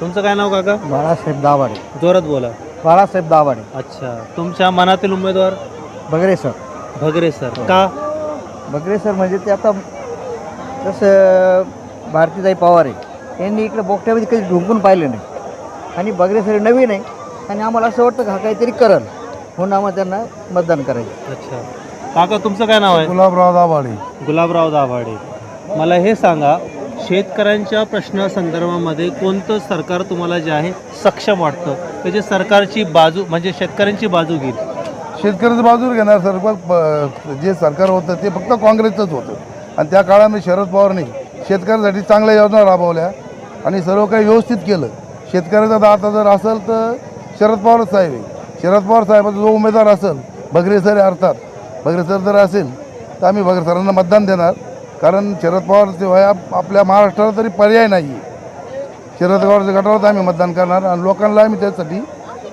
तुमचं काय नाव काका? बाळासाहेब दाभाडे. जोरात बोला. बाळासाहेब दाभाडे. अच्छा. तुमच्या मनातील उमेदवार? बगरे सर. भगरे सर. का? बगरे सर म्हणजे ते आता जसं भारतीताई पवार आहे यांनी इकडे बोगट्यामध्ये कधी ढुंकून पाहिलं नाही. आणि बगरे सर नवीन आहे आणि आम्हाला असं वाटतं का हा काहीतरी करल म्हणून आम्हाला त्यांना मतदान करायचं. अच्छा. काका तुमचं काय नाव आहे? गुलाबराव दाभाडे. गुलाबराव दाभाडे. मला हे सांगा शेतकऱ्यांच्या प्रश्नासंदर्भामध्ये कोणतं सरकार तुम्हाला जे आहे सक्षम वाटतं? की जे सरकारची बाजू म्हणजे शेतकऱ्यांची बाजू घेईल. शेतकऱ्याचं बाजूवर घेणार सरकार प- जे सरकार होतं ते फक्त काँग्रेसचंच होतं. आणि त्या काळामध्ये शरद पवारने शेतकऱ्यासाठी चांगल्या योजना राबवल्या आणि सर्व काही व्यवस्थित केलं. शेतकऱ्याचा दाता जर असेल तर शरद पवार साहेब शरद पवार साहेबाचा जो उमेदवार असेल बगरे सर अर्थात बगरे सर जर असेल तर आम्ही बगरे सरांना मतदान देणार. कारण शरद पवारशिवाय आप- आपल्या महाराष्ट्राला तरी पर्याय नाही आहे शरद पवारच्या गटावर आम्ही मतदान करणार आणि लोकांना आम्ही त्यासाठी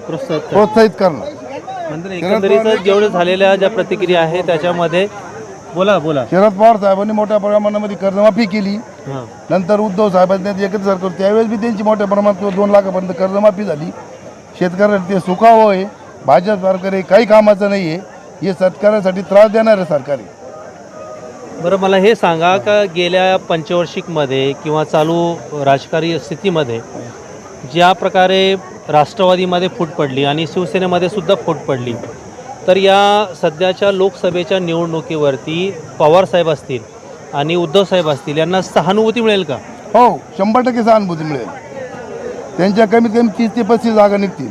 प्रोत्साहित करा. प्रोत्साहित करणार. जेवढे झालेल्या ज्या प्रतिक्रिया आहेत त्याच्यामध्ये बोला बोला. शरद पवार साहेबांनी मोठ्या प्रमाणामध्ये कर्जमाफी केली. नंतर उद्धव साहेबांनी एकत्र सरकार त्यावेळेस बी त्यांची मोठ्या प्रमाणात दोन लाखापर्यंत कर्जमाफी झाली. शेतकऱ्यांना ते सुखावं आहे. भाजप सरकार हे काही कामाचं नाही आहे हे शेतकऱ्यांसाठी त्रास देणार आहे सरकार आहे. बरं मला हे सांगा का गेल्या पंचवार्षिकमध्ये किंवा चालू राजकीय स्थितीमध्ये ज्या प्रकारे राष्ट्रवादीमध्ये फूट पडली आणि शिवसेनेमध्ये सुद्धा फूट पडली तर या सध्याच्या लोकसभेच्या निवडणुकीवरती पवारसाहेब असतील आणि उद्धवसाहेब असतील यांना सहानुभूती मिळेल का? हो शंभर टक्के सहानुभूती मिळेल. त्यांच्या कमीत कमी तीस ते पस्तीस जागा निघतील.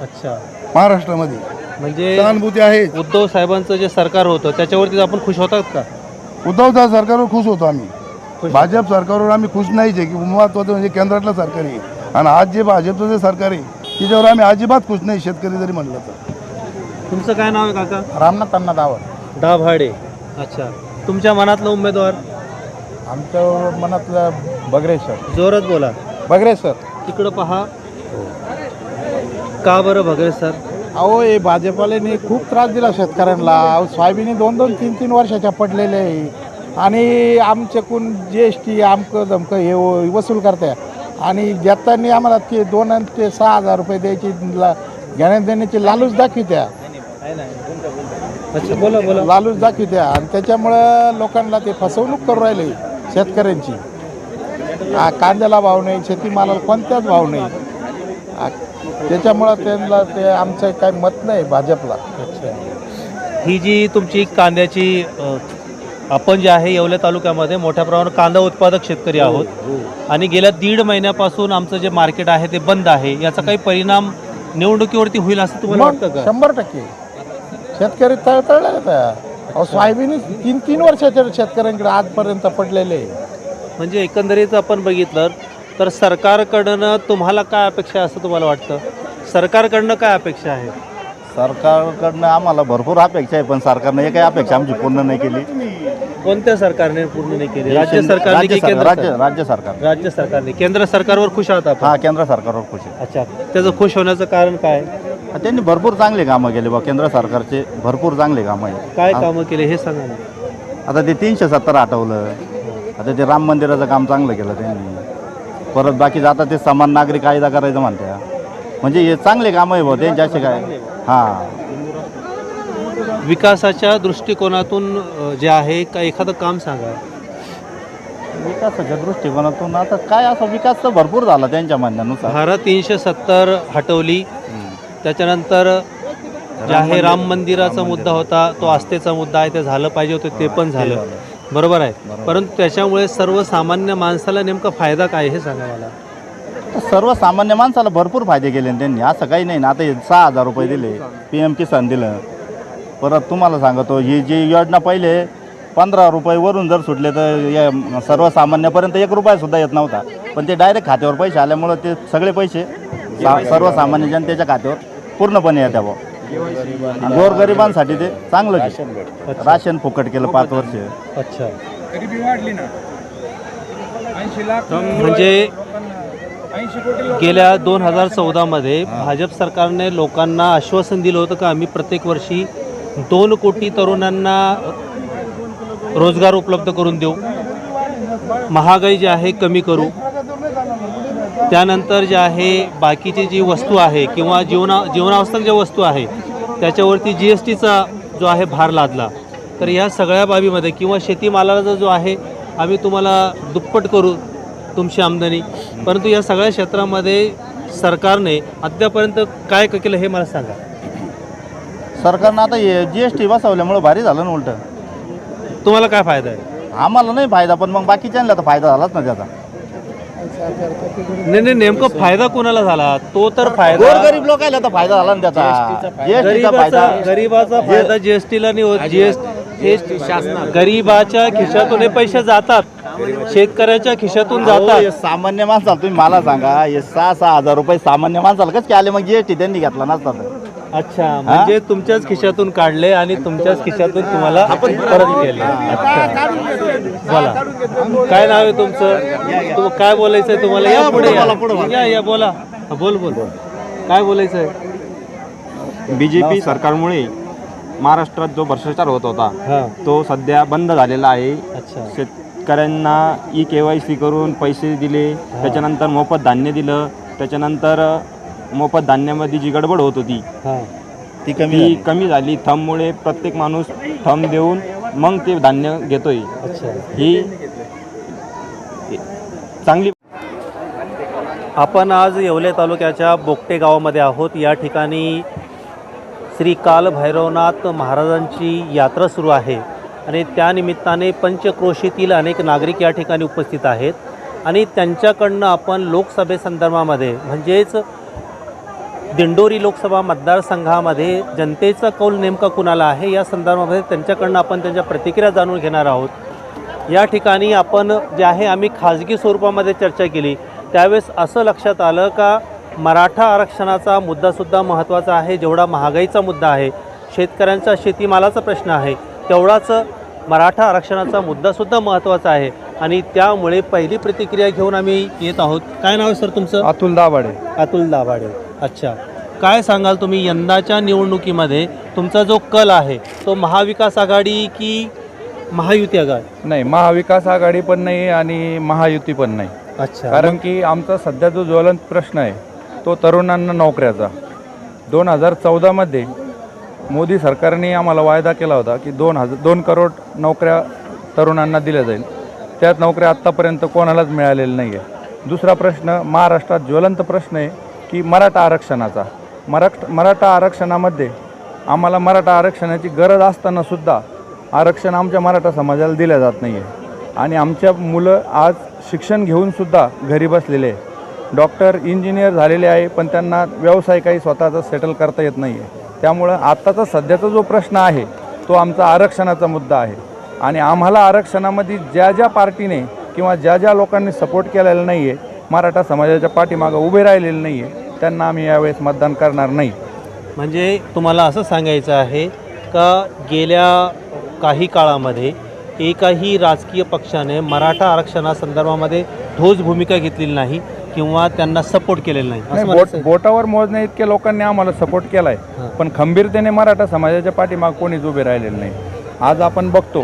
अच्छा. महाराष्ट्रामध्ये. म्हणजे सहानुभूती आहे उद्धव साहेबांचं जे सरकार होतं त्याच्यावरती आपण खुश होतात का? उद्धव साहेब सरकारवर खुश होतो आम्ही. भाजप सरकारवर आम्ही खुश नाहीच आहे की महत्वाचं म्हणजे केंद्रातलं सरकार आहे. आणि आज जे भाजपचं जे सरकार आहे त्याच्यावर आम्ही अजिबात खुश नाही शेतकरी जरी म्हणलं तर. तुमचं काय नाव आहे काका? रामनाथ अण्णा दाभाडे. डाभाडे अच्छा. तुमच्या मनातला उमेदवार? आमच्या मनातलं बगरे सर जोरात बोला. बगरे सर तिकडं पहा. का बरं भगरे सर अहो हे भाजपाने खूप त्रास दिला शेतकऱ्यांना. अहो सोयाबीन दोन दोन तीन तीन वर्षाच्या पडलेले आहे. आणि आमच्याकडून जी एस टी आमकं जमकं हे वसूल करते. आणि देताना आम्हाला ते दोन ते सहा हजार रुपये द्यायची ला घेण्यात देण्याची लालूच दाखवित्या. अच्छा बोला बोला. लालूच दाखवित्या. आणि त्याच्यामुळं लोकांना ते फसवणूक करू राहिले शेतकऱ्यांची. कांद्याला भाव नाही शेतीमालाला कोणत्याच भाव नाही. त्याच्यामुळं त्यांना ते आमचं काही मत नाही भाजपला. अच्छा. ही जी तुमची कांद्याची अ, आपण जे आहे येवल्या तालुक्यामध्ये मोठ्या प्रमाणात कांदा उत्पादक शेतकरी आहोत. आणि गेल्या दीड महिन्यापासून आमचं जे मार्केट आहे ते बंद आहे. याचा काही परिणाम निवडणुकीवरती होईल असं तुम्हाला मग वाटतं का? शंभर टक्के. शेतकरी तळतळले अहो सोयाबीन तीन तीन वर्षाच्या शेतकऱ्यांकडे आजपर्यंत पडलेले. आहे. म्हणजे एकंदरीत आपण बघितलं तर सरकारकडनं तुम्हाला काय अपेक्षा आहे असं तुम्हाला वाटतं? सरकारकडनं काय अपेक्षा आहे? सरकारकडनं आम्हाला भरपूर अपेक्षा आहे पण सरकारनं एकही अपेक्षा आमची पूर्ण नाही केली. कोणत्या सरकारने पूर्ण नाही केली? राज्य सरकारने राज्य की सर- केंद्र राज्य सरकार? राज्य सरकार. राज्य सरकारने. केंद्र सरकारवर खुश आहात आपण? हा केंद्र सरकारवर खुश आहे. अच्छा. त्याचं खुश होण्याचं कारण काय? हा, त्यांनी भरपूर चांगली कामं केली बा केंद्र सरकारचे भरपूर चांगली कामं आहे काय कामं केले हे सांगा ना. आता ते तीनशे सत्तर हटवलं. आता ते राम मंदिराचं काम चांगलं केलं त्यांनी. परत बाकी आता ते समान नागरी कायदा करायचं म्हणत्या म्हणजे हे चांगले कामं आहे बा त्यांचे असे काय? हां. विकासाच्या दृष्टिकोनातून अ, जे आहे का एखादं काम सांगा? विकासाच्या दृष्टिकोनातून आता काय असा विकास तर भरपूर झाला त्यांच्या म्हणण्यानुसार. भारत तीनशे सत्तर हटवली. त्याच्यानंतर जे आहे राम मंदिराचा मुद्दा होता तो आस्थेचा मुद्दा आहे ते झालं पाहिजे होतं ते पण झालं. बरोबर आहे. परंतु त्याच्यामुळे सर्वसामान्य माणसाला नेमका फायदा काय हे सांगा मला. सर्वसामान्य माणसाला भरपूर फायदे केले ना त्यांनी. असं काही नाही ना. आता हे सहा हजार रुपये दिले. पी एम किसान दिलं. परत तुम्हाला सांगतो ही जी योजना पहिले पंधरा रुपये वरून जर सुटले तर या सर्वसामान्यापर्यंत एक रुपया सुद्धा येत नव्हता. पण ते डायरेक्ट खात्यावर पैसे आल्यामुळं ते सगळे पैसे सा- सर्वसामान्य जनतेच्या खात्यावर पूर्णपणे येत्या बुवा. गोरगरिबांसाठी ते चांगलं. राशन फुकट केलं पाच वर्ष. अच्छा. म्हणजे गेल्या दोन हजार चौदामध्ये भाजप सरकारने लोकांना आश्वासन दिलं होतं का आम्ही प्रत्येक वर्षी दोन कोटी तरुणांना रोजगार उपलब्ध करून देऊ. महागाई जी आहे कमी करू. त्यानंतर जे आहे बाकीची जी वस्तू आहे किंवा जीवना जीवनावश्यक ज्या वस्तू आहे त्याच्यावरती जी एस टीचा जो आहे भार लादला. तर ह्या सगळ्या बाबीमध्ये किंवा शेतीमालाचा जो आहे आम्ही तुम्हाला दुप्पट करू तुमची आमदानी. परंतु या सगळ्या क्षेत्रामध्ये सरकारने अद्यापर्यंत काय क- केलं हे मला सांगा. सरकारनं आता जी एस टी बसवल्यामुळं भारी झालं ना उलटं. तुम्हाला काय फायदा आहे? आम्हाला नाही फायदा पण मग बाकीच्यांना तर फायदा झालाच ना त्याचा. नाही नाही नेमकं फायदा कोणाला झाला? तो तर फायदा गोरगरीब लोकायला तर फायदा झाला ना त्याचा. जीएसटीचा गरीबाचा फायदा. गरीबाचा फायदा जीएसटीला नाही होत जीएसटी गरीबाच्या खिशातून हे पैसे जातात. शेतकऱ्याच्या खिशातून अहो, जातात. हे सामान्य माणसाला तुम्ही मला सांगा हे सहा सहा हजार रुपये सामान्य माणसाला कसं काय आले? मग जीएसटी त्यांनी घेतला नसता तर. अच्छा म्हणजे तुमच्याच खिशातून काढले आणि तुमच्याच खिशातून तुम्हाला परत केले. अच्छा. बोला. काय नाव आहे तुमचं? तुम काय बोलायचंय तुम्हाला? या पुढे या. या या बोला. बोल बोल. काय बोलायचंय? बी जे पी सरकारमुळे महाराष्ट्रात जो भ्रष्टाचार होत होता तो सध्या बंद झालेला आहे. अच्छा. शेतकऱ्यांना ई के वाय सी करून पैसे दिले त्याच्यानंतर मोफत धान्य दिलं त्याच्यानंतर मोफत धान्यामध्ये जी गडबड होत होती हा. ती कमी ती झाली. कमी झाली. थममुळे प्रत्येक माणूस थम देऊन मग ते धान्य घेतोय. अच्छा. ही चांगली आपण आज येवले तालुक्याच्या बोगटे गावामध्ये आहोत. या ठिकाणी श्री काल भैरवनाथ महाराजांची यात्रा सुरू आहे. आणि त्यानिमित्ताने पंचक्रोशीतील अनेक नागरिक या ठिकाणी उपस्थित आहेत. आणि त्यांच्याकडनं आपण लोकसभेसंदर्भामध्ये म्हणजेच दिंडोरी लोकसभा मतदारसंघामध्ये जनतेचा कौल नेमका कुणाला आहे? या संदर्भामध्ये त्यांच्याकडनं आपण त्यांच्या प्रतिक्रिया जाणून घेणार आहोत. या ठिकाणी आपण जे आहे आम्ही खाजगी स्वरूपामध्ये चर्चा केली. त्यावेळेस असं लक्षात आलं का मराठा आरक्षणाचा मुद्दासुद्धा महत्त्वाचा आहे जेवढा महागाईचा मुद्दा आहे. शेतकऱ्यांचा शेतीमालाचा प्रश्न आहे. तेवढाच मराठा आरक्षणाचा मुद्दासुद्धा महत्त्वाचा आहे आणि त्यामुळे पहिली प्रतिक्रिया घेऊन आम्ही येत आहोत. काय नाव आहे सर तुमचं? अतुल दाभाडे. अतुल दाभाडे. अच्छा. काय सांगाल तुम्ही यंदाच्या निवडणुकीमध्ये तुमचा जो कल आहे तो महाविकास आघाडी की महायुती आघाडी? नाही महाविकास आघाडी पण नाही आणि महायुती पण नाही. अच्छा. कारण की आमचा सध्या जो ज्वलंत प्रश्न आहे तो तरुणांना नोकऱ्याचा. दोन हजार चौदामध्ये मोदी सरकारने आम्हाला वायदा केला होता की दोन हजार दोन करोड नोकऱ्या तरुणांना दिल्या जाईल. त्यात नोकऱ्या आत्तापर्यंत कोणालाच मिळालेल्या नाही आहे दुसरा प्रश्न महाराष्ट्रात ज्वलंत प्रश्न आहे की मराठा आरक्षणाचा. मराठ मराठा आरक्षणामध्ये आम्हाला मराठा आरक्षणाची गरज असतानासुद्धा आरक्षण आमच्या मराठा समाजाला दिलं जात नाही आहे आणि आमच्या मुलं आज शिक्षण घेऊनसुद्धा घरी बसलेले आहे डॉक्टर इंजिनियर झालेले आहे पण त्यांना व्यवसाय काही स्वतःचा सेटल करता येत नाही आहे त्यामुळं आत्ताचा सध्याचा जो प्रश्न आहे तो आमचा आरक्षणाचा मुद्दा आहे. आणि आम्हाला आरक्षणामध्ये ज्या ज्या पार्टीने किंवा ज्या ज्या लोकांनी सपोर्ट केलेला नाही आहे मराठा समाजाच्या पाठीमागं उभे राहिलेले नाही आहे त्यांना आम्ही यावेळेस मतदान करणार नाही. म्हणजे तुम्हाला असं सांगायचं आहे का गेल्या काही काळामध्ये एकाही राजकीय पक्षाने मराठा आरक्षणासंदर्भामध्ये ठोस भूमिका घेतलेली नाही किंवा त्यांना सपोर्ट केलेला नाही. असं नाही म्हणायचं बोट बोटावर मोजण्या इतक्या लोकांनी आम्हाला सपोर्ट केला हां. आहे पण खंबीरतेने मराठा समाजाच्या पाठीमाग कोणीच उभे राहिलेलं नाही. आज आपण बघतो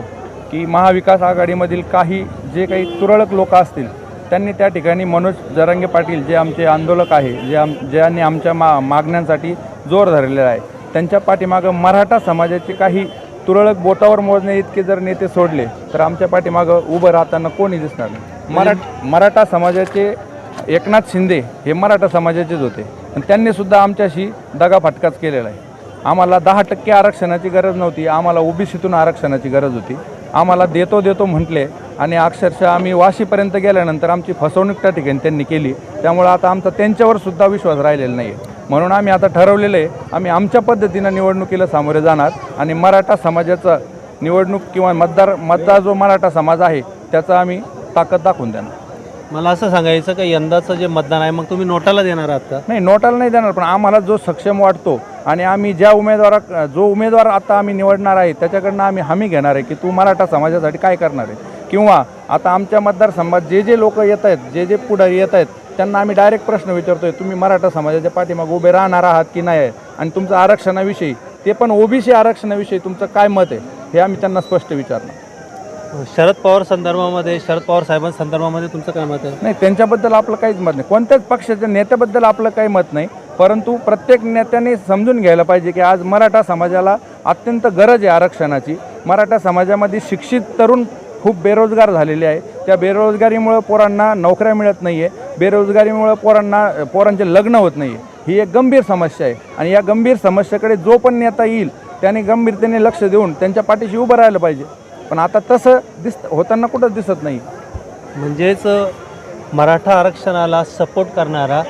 की महाविकास आघाडीमधील काही जे काही तुरळक लोक असतील त्यांनी त्या ठिकाणी मनोज जरांगे पाटील जे आमचे आंदोलक आहे जे आम ज्यांनी आमच्या मा मागण्यांसाठी जोर धरलेला आहे त्यांच्या पाठीमागं मराठा समाजाचे काही तुरळक बोटावर मोजणे इतके जर नेते सोडले तर आमच्या पाठीमागं उभं राहताना कोणी दिसणार नाही. मराठ मराठा समाजाचे एकनाथ शिंदे हे मराठा समाजाचेच होते. आणि त्यांनीसुद्धा आमच्याशी दगाफटकाच केलेला आहे. आम्हाला दहा टक्के आरक्षणाची गरज नव्हती. आम्हाला ओबीसीतून आरक्षणाची गरज होती. आम्हाला देतो देतो म्हटले आणि अक्षरशः आम्ही वाशीपर्यंत गेल्यानंतर आमची फसवणूक त्या ठिकाणी त्यांनी केली. त्यामुळं आता आमचा त्यांच्यावरसुद्धा विश्वास राहिलेला नाही आहे म्हणून आम्ही आता ठरवलेलं आहे आम्ही आमच्या पद्धतीनं निवडणुकीला सामोरे जाणार आणि मराठा समाजाचं निवडणूक किंवा मतदार मतदार जो मराठा समाज आहे त्याचा आम्ही ताकद दाखवून देणार. मला असं सांगायचं का यंदाचं जे मतदान आहे मग तुम्ही नोटाला देणार आहात का? नाही नोटाला नाही देणार पण आम्हाला जो सक्षम वाटतो आणि आम्ही ज्या उमेदवारा जो उमेदवार आता आम्ही निवडणार आहे त्याच्याकडनं आम्ही हमी घेणार आहे की तू मराठा समाजासाठी काय करणार आहे? किंवा आता आमच्या मतदारसंघात जे जे लोक येत आहेत जे जे पुढारी येत आहेत त्यांना आम्ही डायरेक्ट प्रश्न विचारतोय तुम्ही मराठा समाजाच्या पाठीमागे उभे राहणार आहात की नाही? आहे आणि तुमचं आरक्षणाविषयी ते पण ओबीसी आरक्षणाविषयी तुमचं काय मत आहे? हे आम्ही त्यांना स्पष्ट विचारणार. शरद पवार संदर्भामध्ये शरद पवार साहेबांसंदर्भामध्ये तुमचं काय मत आहे? नाही त्यांच्याबद्दल आपलं काहीच मत नाही. कोणत्याच पक्षाच्या नेत्याबद्दल आपलं काही मत नाही. परंतु प्रत्येक नेत्याने समजून घ्यायला पाहिजे की आज मराठा समाजाला अत्यंत गरज आहे आरक्षणाची. मराठा समाजामध्ये शिक्षित तरुण खूप बेरोजगार झालेले आहे. त्या बेरोजगारीमुळं पोरांना नोकऱ्या मिळत नाही आहे बेरोजगारीमुळं पोरांना पोरांचे लग्न होत नाही आहे ही एक गंभीर समस्या आहे. आणि या गंभीर समस्येकडे जो पण नेता येईल त्याने गंभीरतेने लक्ष देऊन त्यांच्या पाठीशी उभं राहिलं पाहिजे. पण आता तसं दिस होताना कुठंच दिसत नाही. म्हणजेच मराठा आरक्षणाला सपोर्ट करणारा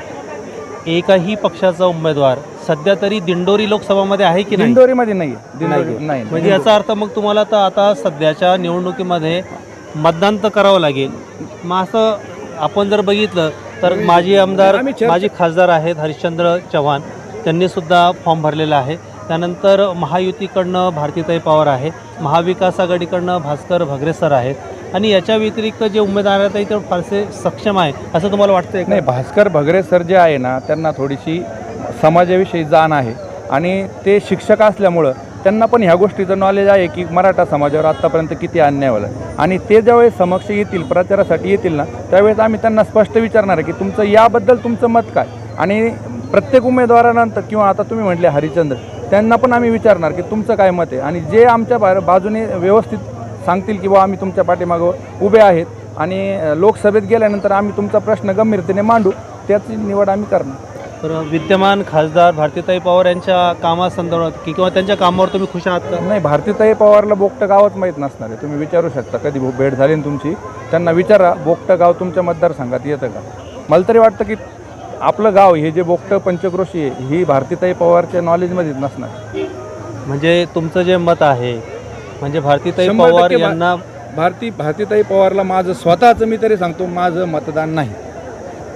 एकाही पक्षाचा उमेदवार सध्या तरी दिंडोरी लोकसभामध्ये आहे की नाही? दिंडोरीमध्ये नाही. दिंडोरी नाही. म्हणजे याचा अर्थ मग तुम्हाला तर आता सध्याच्या निवडणुकीमध्ये मतदान तर करावं लागेल. मग असं आपण जर बघितलं तर माजी आमदार माजी खासदार आहेत हरिश्चंद्र चव्हाण. त्यांनी सुद्धा फॉर्म भरलेला आहे. त्यानंतर महायुतीकडनं भारतीताई पवार आहे. महाविकास आघाडीकडनं भास्कर भगरे सर आहेत. आणि याच्या व्यतिरिक्त जे उमेदवार आहेत ते फारसे सक्षम आहे असं तुम्हाला वाटतंय नाही भास्कर भगरे सर जे आहे ना त्यांना थोडीशी समाजाविषयी जाण आहे. आणि ते शिक्षक असल्यामुळं त्यांना पण ह्या गोष्टीचं नॉलेज आहे की मराठा समाजावर आत्तापर्यंत किती अन्याय झाला. आणि ते ज्यावेळेस समक्ष येतील प्रचारासाठी येतील ना त्यावेळेस आम्ही त्यांना स्पष्ट विचारणार आहे की तुमचं याबद्दल तुमचं मत काय? आणि प्रत्येक उमेदवारानंतर किंवा आता तुम्ही म्हटले हरिचंद्र त्यांना पण आम्ही विचारणार की तुमचं काय मत आहे? आणि जे आमच्या बा बाजूने व्यवस्थित सांगतील की बा आम्ही तुमच्या पाठीमागं उभे आहेत आणि लोकसभेत गेल्यानंतर आम्ही तुमचा प्रश्न गंभीरतेने मांडू त्याची निवड आम्ही करणार. तर विद्यमान खासदार भारतीताई पवार यांच्या कामासंदर्भात की किंवा त्यांच्या कामावर तुम्ही खुश आहात का? नाही भारतीताई पवारला बोगटं गावच माहीत नसणार आहे. तुम्ही विचारू शकता कधी भो- भेट झाली ना तुमची? त्यांना विचारा बोगटं गाव तुमच्या मतदारसंघात येतं का? मला तरी वाटतं की आपलं गाव हे जे बोगटं पंचक्रोशी आहे ही भारतीताई पवारच्या नॉलेजमध्येच नसणार. म्हणजे तुमचं जे मत आहे म्हणजे भारतीताई शंभर पवार टक्के भा- यांना भारती भारतीताई पवारला माझं स्वतःचं मी तरी सांगतो माझं मतदान नाही.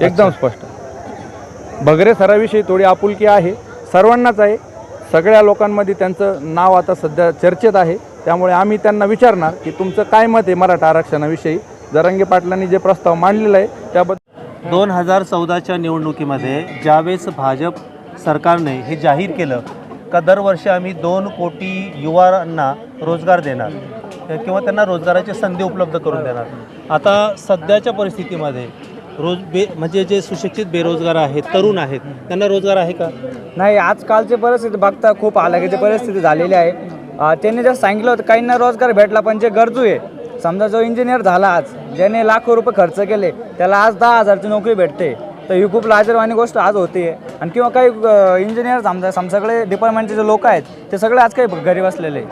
एकदम स्पष्ट. भगरे सराविषयी थोडी आपुलकी आहे सर्वांनाच आहे. सगळ्या लोकांमध्ये त्यांचं नाव आता सध्या चर्चेत आहे. त्यामुळे आम्ही त्यांना विचारणार की तुमचं काय मत आहे मराठा आरक्षणाविषयी? जरांगे पाटलांनी जे प्रस्ताव मांडलेला आहे त्याबद्दल दोन हजार चौदाच्या निवडणुकीमध्ये ज्यावेळेस भाजप सरकारने हे जाहीर केलं का दरवर्षी आम्ही दोन कोटी युवांना रोजगार देणार किंवा त्यांना रोजगाराची संधी उपलब्ध करून देणार. आता सध्याच्या परिस्थितीमध्ये रोज बे म्हणजे जे सुशिक्षित बेरोजगार आहेत तरुण आहेत त्यांना रोजगार आहे का? नाही आजकालची परिस्थिती बघता खूप हालाकीची परिस्थिती झालेली आहे. त्यांनी जर सांगितलं होतं काहींना रोजगार भेटला पण जे गरजू आहे समजा जो इंजिनियर झाला आज ज्याने लाखो रुपये खर्च केले त्याला आज दहा हजारची नोकरी भेटते. तर ही खूप लाजरवाणी गोष्ट आज होते आणि किंवा काही इंजिनियर समजा समजाकडे डिपार्टमेंटचे जे लोक आहेत ते सगळे आज काही घरी बसलेले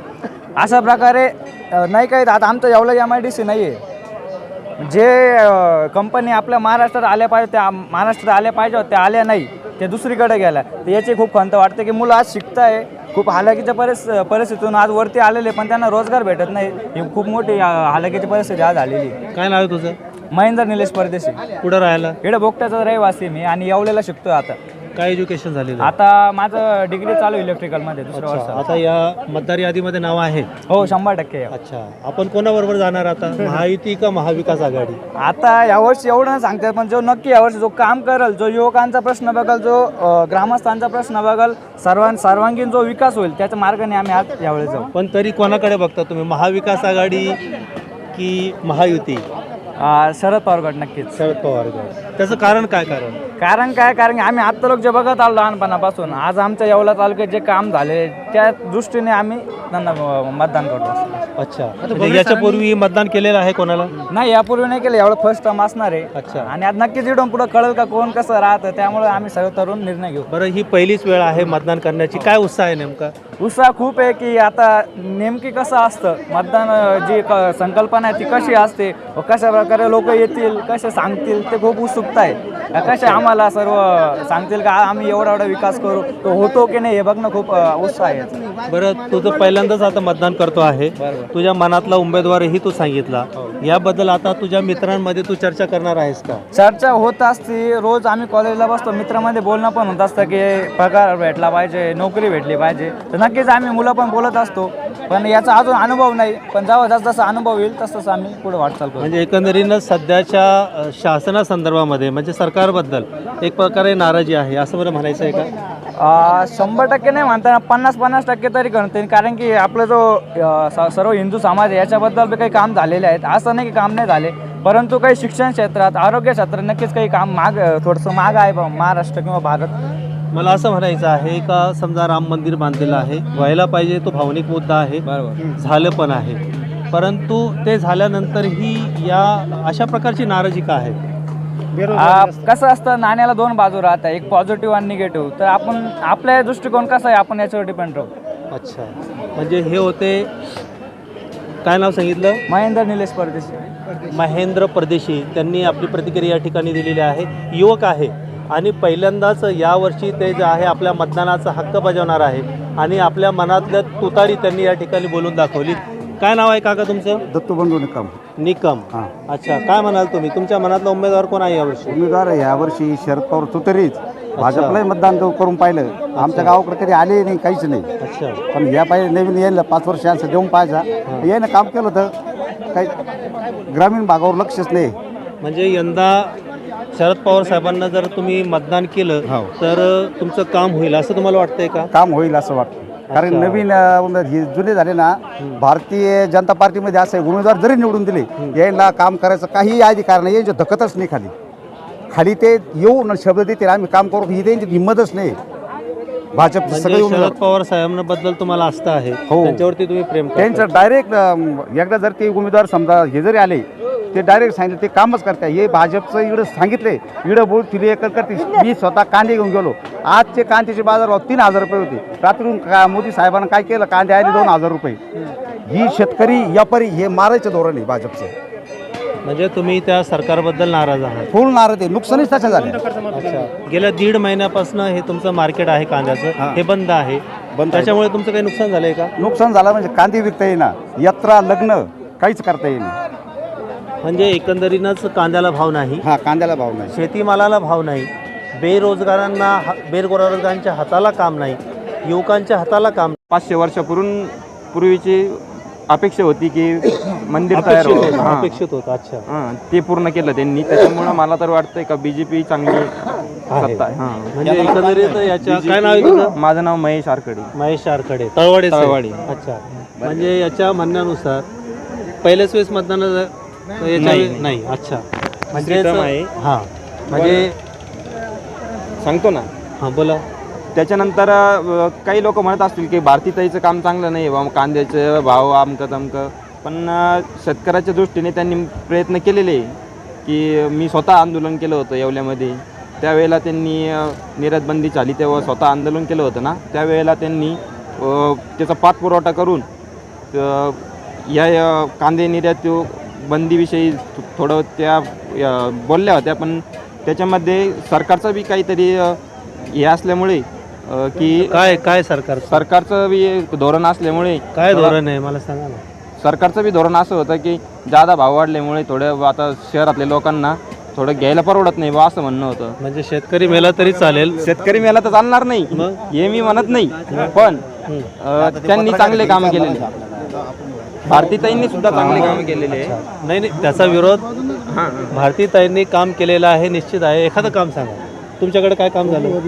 अशा प्रकारे नाही काही आता आमचं एवढं एम आय डी सी नाही आहे जे कंपनी आपल्या महाराष्ट्रात आल्या पाहिजे त्या महाराष्ट्रात आल्या पाहिजे त्या आल्या नाही. ते दुसरीकडे गेल्या. तर याची खूप खंत वाटते की मुलं आज शिकताय. खूप हालाकीच्या परिस परिस्थितीतून आज वरती आलेले पण त्यांना रोजगार भेटत नाही. ही खूप मोठी हालाकीची परिस्थिती आज आलेली आहे. काय नाव आहे तुझं? महेंद्र निलेश परदेशी. कुठं राहायला? इकडे बोगट्याचा रहिवासी आहे मी आणि येवलेला शिकतोय आता. काय एज्युकेशन झालेलं आहे? आता माझं डिग्री चालू इलेक्ट्रिकलमध्ये दुसरं वर्ष अच्छा, आता या मतदार यादीमध्ये नाव आहे? हो शंभर टक्के. अच्छा आपण कोणाबरोबर जाणार आता? महायुती का महाविकास आघाडी? आता यावर्षी एवढं नाही सांगतात पण जो नक्की यावर्षी जो काम करेल जो युवकांचा प्रश्न बघल जो अ, ग्रामस्थांचा प्रश्न बघल सर्वां सर्वांगीण जो विकास होईल त्याच्या मार्गाने आम्ही आज यावेळी जाऊ. पण तरी कोणाकडे बघता तुम्ही? महाविकास आघाडी की महायुती? अ, शरद पवार गट नक्कीच. शरद पवार गट. त्याचं कारण काय कारण? कारण काय? कारण की आम्ही आत्ता लोक जे बघत आलो लहानपणापासून आज आमच्या येवला तालुक्यात जे काम झाले त्या दृष्टीने आम्ही त्यांना अ, मतदान करतो अच्छा. म्हणजे याच्या पूर्वी मतदान केलेलं आहे कोणाला? नाही यापूर्वी नाही केलं एवढं फर्स्ट टर्म असणार आहे. अच्छा. आणि आज नक्कीच इकडून पुढं कळेल का कोण कसं राहतं त्यामुळे आम्ही सगळं तरुण निर्णय घेऊ. बरं ही पहिलीच वेळ आहे मतदान करण्याची. काय उत्साह आहे नेमका? उत्साह खूप आहे की आता नेमकी कसं असतं? मतदान अं, जी क संकल्पना आहे ती कशी असते? व कशा प्रकारे लोक येतील कसे सांगतील ते खूप उत्सुकता आहे. कसे आम्हाला सर्व सांगतील का आम्ही एवढा एवढा विकास करू? तो होतो की नाही हे बघणं खूप अं, उत्साह आहे. याचा. बरं तुझं पहिल्यांदाच आता मतदान करतो आहे. तुझ्या मनातला उमेदवारही तू सांगितला. याबद्दल आता तुझ्या मित्रांमध्ये तू चर्चा करणार आहेस का? चर्चा होत असते. रोज आम्ही कॉलेजला बसतो. मित्रामध्ये बोलणं पण होत असतं की पगार भेटला पाहिजे नोकरी भेटली पाहिजे. तर नक्कीच आम्ही मुलं पण बोलत असतो. पण याचा अजून अनुभव नाही. पण जेव्हा जसा जसा अनुभव येईल तसं तसं आम्ही पुढे वाटचाल करू. म्हणजे एकंदरीनं सध्याच्या शासनासंदर्भामध्ये म्हणजे सरकारबद्दल एक प्रकारे नाराजी आहे. असं बरं म्हणायचं आहे का? शंभर टक्के नाही म्हणताना पन्नास पन्नास टक्के तरी करते कारण की आपला जो स- सर्व हिंदू समाज आहे याच्याबद्दल बी काही काम झालेले आहेत. असं नाही की काम नाही झाले. परंतु काही शिक्षण क्षेत्रात आरोग्य क्षेत्रात नक्कीच काही काम माग थोडंसं माग आहे बा महाराष्ट्र किंवा भारत. मला असं म्हणायचं आहे का समजा राम मंदिर बांधलेलं आहे व्हायला पाहिजे तो भावनिक मुद्दा आहे. बरोबर. झालं पण आहे. परंतु ते झाल्यानंतरही या अशा प्रकारची नाराजी का आहे आ, कसं असतं नाण्याला दोन बाजू राहतात एक पॉझिटिव्ह आणि निगेटिव्ह तर आपण आपल्या दृष्टिकोन कसा आहे आपण याच्यावर डिपेंड राहू. अच्छा. म्हणजे हे होते काय नाव सांगितलं? महेंद्र निलेश परदेशी. महेंद्र परदेशी. त्यांनी आपली प्रतिक्रिया या ठिकाणी दिलेली आहे. युवक आहे. आणि पहिल्यांदाच यावर्षी ते जे आहे आपल्या मतदानाचा हक्क बजावणार आहे. आणि आपल्या मनातल्या तुतारी त्यांनी या ठिकाणी बोलून दाखवली. काय नाव आहे काका तुमचं? दत्तूबंधू निकम. निकम. हां. अच्छा काय म्हणाल तुम्ही? तुमच्या मनातला उमेदवार कोण आहे यावर्षी उमेदवार यावर्षी शरद पवार तुतरीच. भाजपलाही मतदान करू- करून पाहिलं. आमच्या गावाकडे कधी आले नाही काहीच नाही. अच्छा. पण या पाहिजे नवीन यायला पाच वर्ष यांचं देऊन पाहायचा यानं काम केलं तर काही ग्रामीण भागावर लक्षच नाही. म्हणजे यंदा शरद पवार साहेबांना जर तुम्ही मतदान केलं हो. तर तुमचं काम होईल असं तुम्हाला वाटतंय का? काम होईल असं वाटतं. कारण. नवीन अं, हे जुने झाले ना भारतीय जनता पार्टीमध्ये असे उमेदवार जरी निवडून दिले यायला काम करायचं काही अधिकार नाही यांची धकतच नाही खाली खाली ते येऊन शब्द देतील आम्ही काम करू ही त्यांची हिंमतच नाही भाजप म्हणजे सगळे उमेदवार शरद पवार साहेबांबद्दल तुम्हाला आस्था आहे हो. त्यांच्यावरती तुम्ही प्रेम करता. त्यांचं डायरेक्ट एकदा जर ते उमेदवार समजा हे जरी आले ते डायरेक्ट सांगितले ते कामच करताय. हे भाजपचं इकडं सांगितले इकडं बोल तिथे एक करते. मी स्वतः कांदे घेऊन गेलो. आजचे कांद्याचे बाजारभाव तीन हजार रुपये होते. रात्रून का मोदी साहेबांना काय केलं? कांदे आले दोन हजार रुपये. ही शेतकरी व्यापारी हे मारायचं धोरण आहे भाजपचं. म्हणजे तुम्ही त्या सरकारबद्दल नाराज आहात. फुल नारळ ते नुकसानीच त्याच्या झाले गेल्या दीड महिन्यापासून हे तुमचं मार्केट आहे कांद्याचं. हां. बंद आहे. बंद आहे. त्याच्यामुळे तुमचं काही नुकसान झालंय का? नुकसान झालं म्हणजे कांदे विकता येईना. यात्रा लग्न काहीच करता येईना. म्हणजे एकंदरीनच कांद्याला भाव नाही. हा कांद्याला भाव नाही. शेतीमालाला भाव नाही. बेरोजगारांना हा- बेरोजगारांच्या हाताला काम नाही. युवकांच्या हाताला काम पाचशे वर्षापूर्वी पूर्वीची अपेक्षा होती की मंदिर तयार अपेक्षित व्हावं. होतं हां. अपेक्षित होतं अच्छा. हां, ते पूर्ण केलं त्यांनी. त्याच्यामुळं मला तर वाटतंय का बीजेपी चांगली आहे. सत्ता आहे. हां. म्हणजे एकंदरीत याच्या काय नाव आहे तुझं? माझं नाव महेश आरकडे. महेश आरकडे. तळवाडे. तळवाडी. अच्छा. म्हणजे याच्या म्हणण्यानुसार पहिल्याच वेळेस याच्या नाही. नाही अच्छा. म्हणजे आहे. हां. म्हणजे सांगतो ना. हां बोला. त्याच्यानंतर अ, काही लोक म्हणत असतील की भारतीताईचं काम चांगलं नाही बा कांद्याचे भाव आमकं तमकं. पण अ, शेतकऱ्याच्या दृष्टीने त्यांनी प्रयत्न केलेले की मी स्वतः आंदोलन केलं होतं येवल्यामध्ये. त्यावेळेला त्यांनी अ, निर्यातबंदी झाली तेव्हा स्वतः आंदोलन केलं होतं ना. त्यावेळेला त्यांनी अ, त्याचा पाठपुरवठा करून या कांदे निर्यात बंदीविषयी थोडं त्या या, बोलल्या होत्या पण त्याच्यामध्ये सरकारचं बी काहीतरी हे असल्यामुळे की काय काय सरकार? सरकारचं बी एक धोरण असल्यामुळे काय धोरण आहे? मला सांगा ना. सरकारचं बी धोरण असं होतं की जादा भाव वाढल्यामुळे थोडं आता शहरातल्या लोकांना थोडं घ्यायला परवडत नाही बा असं म्हणणं होतं. म्हणजे शेतकरी मेला तरी चालेल. शेतकरी मेला तर चालणार नाही? हे मी म्हणत नाही. पण त्यांनी चांगले कामं केलेले. भारतीताईंनी सुद्धा चांगले कामं केलेले आहे. नाही नाही त्याचा विरोध भारतीताईंनी काम केलेलं आहे निश्चित आहे. एखादं काम सांगा. तुमच्याकडे काय काम झालं?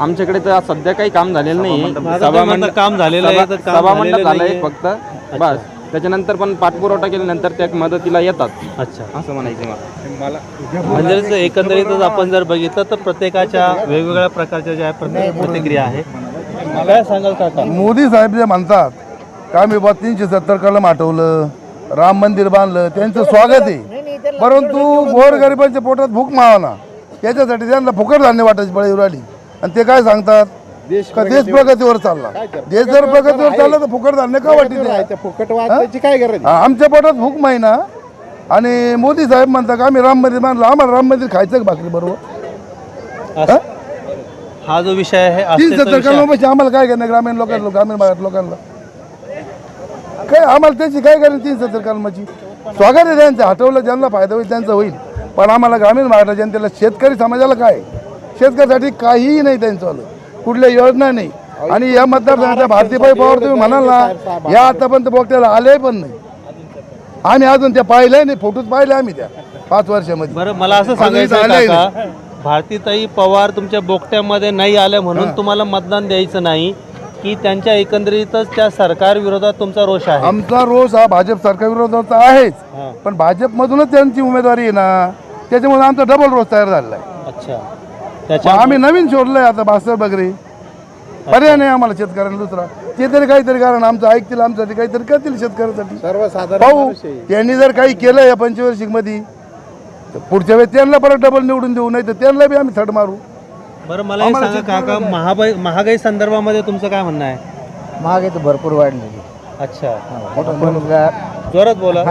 आमच्याकडे तर सध्या काही काम झालेलं नाही. म्हणता काम झालेलं आहे, तर काम सभामंडप झालेलं झालंय नाहीये. फक्त. बस. त्याच्यानंतर पण पाठपुरवठा केल्यानंतर त्या मदतीला येतात. अच्छा. असं म्हणायचं मला. म्हणजे एकंदरीतच आपण जर बघितलं तर प्रत्येकाच्या वेगवेगळ्या प्रकारच्या ज्या प्रत्येक प्रतिक्रिया आहे. काय सांगाल काका? मोदी साहेब जे म्हणतात का मी बा तीनशे सत्तर कलम आठवलं राम मंदिर बांधलं त्यांचं स्वागत आहे. परंतु गोरगरिबांच्या पोटात भूक मावाना. त्याच्यासाठी त्यांना फुकट धान्य वाटायची पळी राहिली आणि ते काय सांगतात? का देश प्रगतीवर चालला. देश जर प्रगतीवर चालला तर फुकट धान्य का वाटते फुकट वाचायची काय गरज आमच्या पोटात भूक महिना आणि मोदी साहेब म्हणतात का आम्ही राम मंदिर बांधलं आम्हाला राम मंदिर खायचं का भाकरी बरोबर? हा? जो विषय आहे आम्हाला काय करणार ग्रामीण लोकांना ग्रामीण भागात लोकांना. काय आम्हाला त्याची काय तीन सत्तर कलमाची स्वागत आहे त्यांचं हटवलं ज्यांना फायदा होईल त्यांचा होईल. पण आम्हाला ग्रामीण भागातल्या जनतेला शेतकरी समाजाला काय? शेतकऱ्यासाठी काहीही नाही त्यांचं कुठल्या योजना नाही. आणि या मतदारसंघाच्या भारतीय पवार तुम्ही म्हणाल ना या आतापर्यंत बोगट्याला आले पण नाही. आम्ही अजून त्या पाहिल्या नाही फोटोच पाहिले आम्ही त्या पाच वर्षामध्ये. बरं मला असं सांगायचं आलंय काका भारतीताई पवार तुमच्या बोगट्यामध्ये नाही आल्या म्हणून तुम्हाला मतदान द्यायचं नाही. की त्यांच्या एकंदरीतच त्या सरकार विरोधात तुमचा रोष आहे? आमचा रोष हा भाजप सरकारविरोधाचा आहेच. हां. पण भाजपमधूनच त्यांची उमेदवारी आहे ना त्याच्यामुळे आमचा डबल रोष तयार झालेला आहे. अच्छा. मग आम्ही नवीन शोधलंय आता भास्कर बगरे. पर्याय नाही आम्हाला शेतकऱ्यांना दुसरा. ते तरी काहीतरी कारण आमचं ऐकतील आमच्यासाठी काहीतरी करतील शेतकऱ्यांसाठी. पाहू. आहे. त्यांनी जर काही केलं या पंचवार्षिकमध्ये तर पुढच्या वेळेस त्यांना परत डबल निवडून देऊ नाही तर त्यांना बी आम्ही थड मारू. बरं मला हे सांगा काका महागाई महागाई संदर्भामध्ये तुमचं काय म्हणणं आहे? महागाई तर भरपूर वाढलेली. अच्छा. आपण जोरात बोला.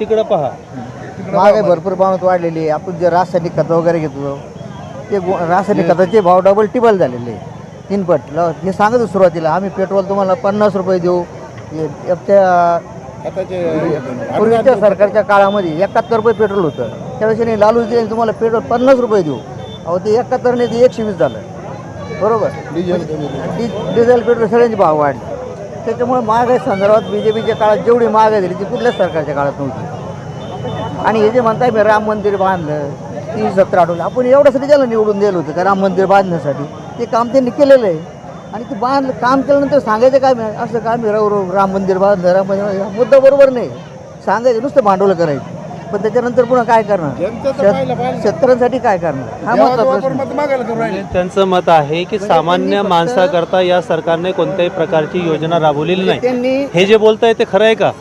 तिकडं पहा. महागाई भरपूर प्रमाणात वाढलेली. आहे आपण जे रासायनिक खतं वगैरे घेतो ते गो- रासायनिक खताचे भाव डबल टिबल झालेले. आहे. तीन पट. ल- मी सांगत होतो सुरुवातीला आम्ही पेट्रोल तुम्हाला पन्नास रुपये देऊ. हे- त्या पूर्वीच्या सरकारच्या काळामध्ये एकाहत्तर रुपये पेट्रोल होतं. त्यावेळेस नाही लालूच दिले तुम्हाला पेट्रोल पन्नास रुपये देऊ. अहो ते एकाहत्तर नाही ते एकशे वीस झालं बरोबर डि- डिझेल पेट्रोल सगळ्यांचे भाव वाढले. त्याच्यामुळे महागाई संदर्भात बी जे पीच्या काळात जेवढी महागाई झाली ती कुठल्याच सरकारच्या काळात नव्हती. आणि हे जे म्हणताय मी राम मंदिर बांधलं तीन सत्तर आठवलं आपण एवढ्यासाठी त्याला निवडून दिलं होतं का राम मंदिर बांधण्यासाठी? ते काम त्यांनी केलेलं आहे. आणि ते बांधलं काम केल्यानंतर सांगायचं काय असं काय मी राम मंदिर बांधलं राम मंदिर मुद्दा बरोबर नाही. सांगायचं नुसतं भांडवलं करायचं. पण त्याच्यानंतर पुन्हा काय करणार? शेत- शेतकऱ्यांसाठी काय करणार? हा महत्त्वाचा प्रश्न. राहिले. त्यांचं मत आहे की सामान्य माणसाकरता या सरकारने कोणत्याही प्रकारची योजना राबवलेली नाही. त्यांनी हे जे बोलताय ते खरं आहे का?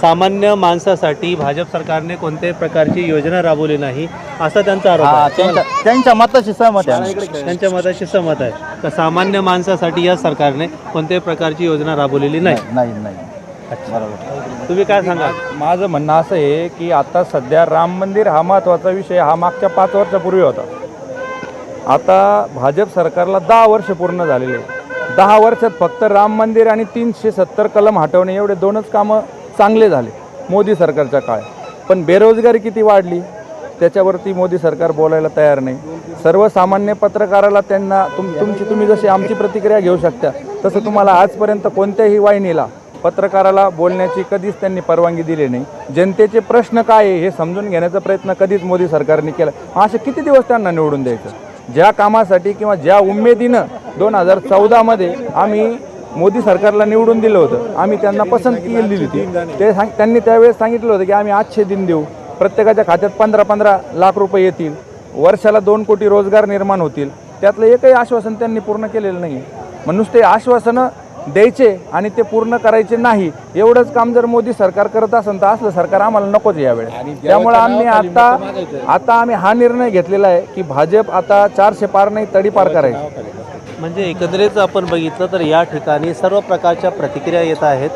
सामान्य माणसासाठी भाजप सरकारने कोणत्याही प्रकारची योजना राबवली नाही असा त्यांचा आरोप हा आहे. त्यांच्या त्यांच्या मताशी सहमत आहे. त्यांच्या मताशी सहमत आहे. का सामान्य माणसासाठी या सरकारने कोणत्याही प्रकारची योजना राबवलेली नाही. नाही नाही बरोबर. तुम्ही काय सांगा माझं म्हणणं असं आहे की आता सध्या राम मंदिर हा महत्त्वाचा विषय हा मागच्या पाच वर्षापूर्वी होता. आता भाजप सरकारला दहा वर्ष पूर्ण झालेले आहे. दहा वर्षात फक्त राम मंदिर आणि तीनशे सत्तर कलम हटवणे एवढे दोनच कामं चांगले झाले मोदी सरकारच्या काळात. पण बेरोजगारी किती वाढली? त्याच्यावरती मोदी सरकार बोलायला तयार नाही. सर्वसामान्य पत्रकाराला त्यांना तुम तुमची तुम्ही जशी आमची प्रतिक्रिया घेऊ शकता तसं तुम्हाला आजपर्यंत कोणत्याही वाहिनीला पत्रकाराला बोलण्याची कधीच त्यांनी परवानगी दिली नाही. जनतेचे प्रश्न काय आहे हे समजून घेण्याचा प्रयत्न कधीच मोदी सरकारने केला. असे किती दिवस त्यांना निवडून द्यायचं? ज्या कामासाठी किंवा ज्या उमेदीनं दोन हजार चौदामध्ये आम्ही मोदी सरकारला निवडून दिलं होतं आम्ही त्यांना पसंती दिली होती. ते सांग त्यांनी त्यावेळेस सांगितलं होतं की आम्ही आठशे दिन देऊ. प्रत्येकाच्या खात्यात पंधरा पंधरा लाख रुपये येतील. वर्षाला दोन कोटी रोजगार निर्माण होतील. त्यातलं एकही आश्वासन त्यांनी पूर्ण केलेलं नाही मग नुसते आश्वासनं द्यायचे आणि ते पूर्ण करायचे नाही एवढंच काम जर मोदी सरकार करत असेल तर असलं सरकार आम्हाला नकोच यावेळेस. त्यामुळे आम्ही आता आता आम्ही हा निर्णय घेतलेला आहे की भाजप आता चारशे पार नाही तडी पार करायची. म्हणजे एकंदरीत आपण बघितलं तर या ठिकाणी सर्व प्रकारच्या प्रतिक्रिया येत आहेत.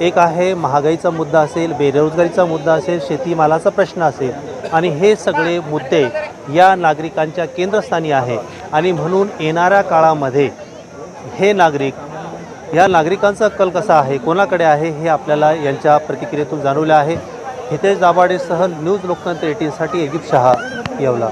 एक आहे महागाईचा मुद्दा असेल बेरोजगारीचा मुद्दा असेल शेतीमालाचा प्रश्न असेल. आणि हे सगळे मुद्दे या नागरिकांच्या केंद्रस्थानी आहे. आणि म्हणून येणाऱ्या काळामध्ये हे नागरिक या नागरिकांचा कल कसा आहे? कोणाकडे आहे? हे आपल्याला यांच्या प्रतिक्रियेतून जाणवलं आहे. हितेश दाभाडेसह न्यूज लोकतंत्र एटीनसाठी एजिप शहा येवला.